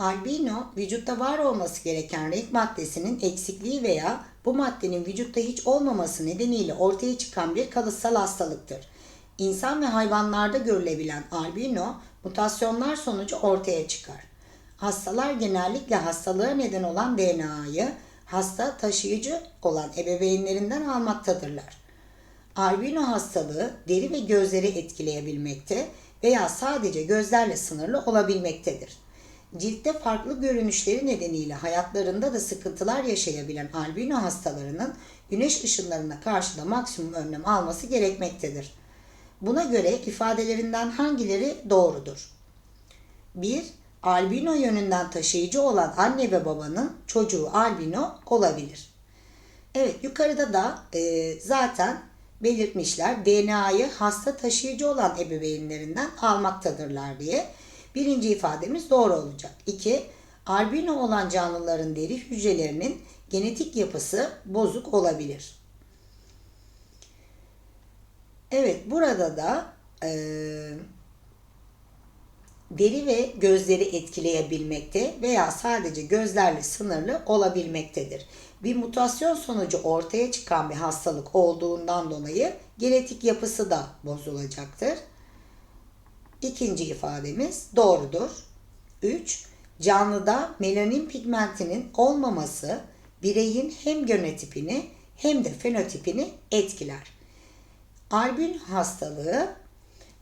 Albino, vücutta var olması gereken renk maddesinin eksikliği veya bu maddenin vücutta hiç olmaması nedeniyle ortaya çıkan bir kalıtsal hastalıktır. İnsan ve hayvanlarda görülebilen albino, mutasyonlar sonucu ortaya çıkar. Hastalar genellikle hastalığa neden olan DNA'yı hasta taşıyıcı olan ebeveynlerinden almaktadırlar. Albino hastalığı deri ve gözleri etkileyebilmekte veya sadece gözlerle sınırlı olabilmektedir. Ciltte farklı görünüşleri nedeniyle hayatlarında da sıkıntılar yaşayabilen albino hastalarının güneş ışınlarına karşı da maksimum önlem alması gerekmektedir. Buna göre ifadelerinden hangileri doğrudur? 1. Albino yönünden taşıyıcı olan anne ve babanın çocuğu albino olabilir. Evet yukarıda da e, zaten belirtmişler DNA'yı hasta taşıyıcı olan ebeveynlerinden almaktadırlar diye. Birinci ifademiz doğru olacak. 2. Albino olan canlıların deri hücrelerinin genetik yapısı bozuk olabilir. Evet burada da e, deri ve gözleri etkileyebilmekte veya sadece gözlerle sınırlı olabilmektedir. Bir mutasyon sonucu ortaya çıkan bir hastalık olduğundan dolayı genetik yapısı da bozulacaktır. İkinci ifademiz doğrudur. 3. Canlıda melanin pigmentinin olmaması bireyin hem genotipini hem de fenotipini etkiler. Albin hastalığı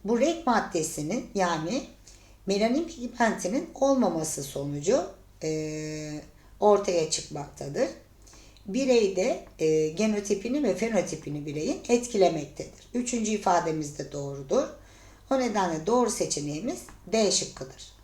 bu renk maddesinin yani melanin pigmentinin olmaması sonucu e, ortaya çıkmaktadır. Bireyde e, genotipini ve fenotipini bireyin etkilemektedir. Üçüncü ifademiz de doğrudur. O nedenle doğru seçeneğimiz D şıkkıdır.